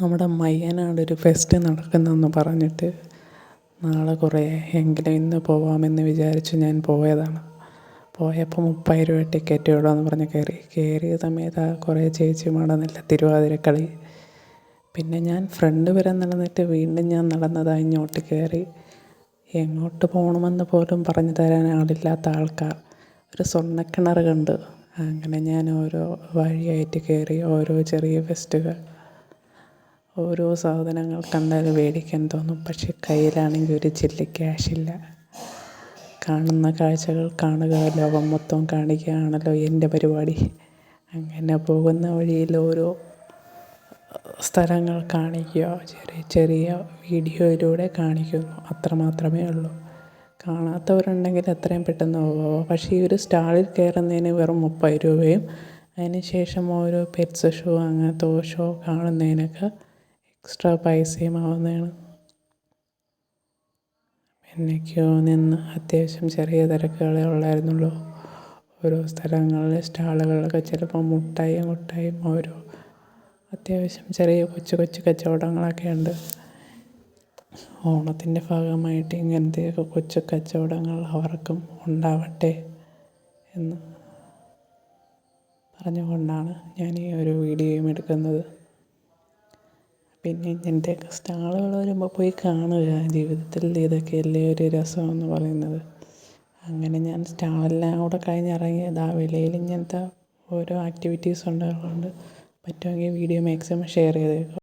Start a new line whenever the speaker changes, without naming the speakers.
നമ്മുടെ മയ്യനാട് ഒരു ഫെസ്റ്റ് നടക്കുന്നെന്ന് പറഞ്ഞിട്ട് നാളെ കുറേ എങ്കിലും ഇന്ന് പോവാമെന്ന് വിചാരിച്ച് ഞാൻ പോയതാണ്. പോയപ്പോൾ മുപ്പത് രൂപ ടിക്കറ്റ് ഉള്ളൂ എന്ന് പറഞ്ഞ് കയറി. കയറിയ സമയത്ത് ആ കുറേ ചേച്ചിമാർ നല്ല തിരുവാതിരക്കളി. പിന്നെ ഞാൻ ഫ്രണ്ട് വരെ നടന്നിട്ട് വീണ്ടും ഞാൻ നടന്നത് ഇങ്ങോട്ട് കയറി. എങ്ങോട്ട് പോകണമെന്ന് പോലും പറഞ്ഞു തരാൻ ആളില്ലാത്ത ആൾക്കാർ. ഒരു സ്വർണക്കിണർ കണ്ട് അങ്ങനെ ഞാൻ ഓരോ വഴിയായിട്ട് കയറി ഓരോ ചെറിയ ഫെസ്റ്റുകൾ ഓരോ സാധനങ്ങൾ കണ്ടാൽ മേടിക്കാൻ തോന്നും. പക്ഷെ കയ്യിലാണെങ്കിൽ ഒരു ചില്ലി ക്യാഷില്ല കാണുന്ന കാഴ്ചകൾ കാണുക ലോകം മൊത്തം കാണിക്കുകയാണല്ലോ എന്റെ പരിപാടി. അങ്ങനെ പോകുന്ന വഴിയിൽ ഓരോ സ്ഥലങ്ങൾ കാണിക്കുക ചെറിയ ചെറിയ വീഡിയോയിലൂടെ കാണിക്കുന്നു. അത്ര മാത്രമേ ഉള്ളൂ. കാണാത്തവരുണ്ടെങ്കിൽ എത്രയും പെട്ടെന്ന് പോകുക പക്ഷേ ഈ ഒരു സ്റ്റാളിൽ കയറുന്നതിന് വെറും മുപ്പത് രൂപയും അതിന് ശേഷം ഓരോ പെറ്റ്സ് ഷോ അങ്ങനത്തെ ഷോ കാണുന്നതിനൊക്കെ എക്സ്ട്രാ പൈസയും ആവുന്നതാണ് പിന്നെ ക്യൂ നിന്ന് അത്യാവശ്യം ചെറിയ തിരക്കുകളെ ഉള്ളായിരുന്നുള്ളൂ. ഓരോ സ്ഥലങ്ങളിൽ സ്റ്റാളുകളിലൊക്കെ ചിലപ്പോൾ മുട്ടായും മുട്ടായും ഓരോ അത്യാവശ്യം ചെറിയ കൊച്ചു കൊച്ചു കച്ചവടങ്ങളൊക്കെ ഉണ്ട്. ഓണത്തിന്റെ ഭാഗമായിട്ട് ഇങ്ങനത്തെയൊക്കെ കൊച്ചു കച്ചവടങ്ങൾ അവർക്കും ഉണ്ടാവട്ടെ എന്ന് പറഞ്ഞുകൊണ്ടാണ് ഞാൻ ഈ ഒരു വീഡിയോയും എടുക്കുന്നത്. പിന്നെ ഇങ്ങനത്തെയൊക്കെ സ്റ്റാളുകൾ വരുമ്പോൾ പോയി കാണുക ജീവിതത്തിൽ ഇതൊക്കെയല്ലേ ഒരു രസം എന്ന് പറയുന്നത്. അങ്ങനെ ഞാൻ സ്റ്റാളെല്ലാം കൂടെ കഴിഞ്ഞിറങ്ങിയത് ആ വെളിയിൽ ഇങ്ങനത്തെ ഓരോ ആക്ടിവിറ്റീസ് ഉണ്ടായതുകൊണ്ട് പറ്റുമെങ്കിൽ വീഡിയോ മാക്സിമം ഷെയർ ചെയ്തേക്കുക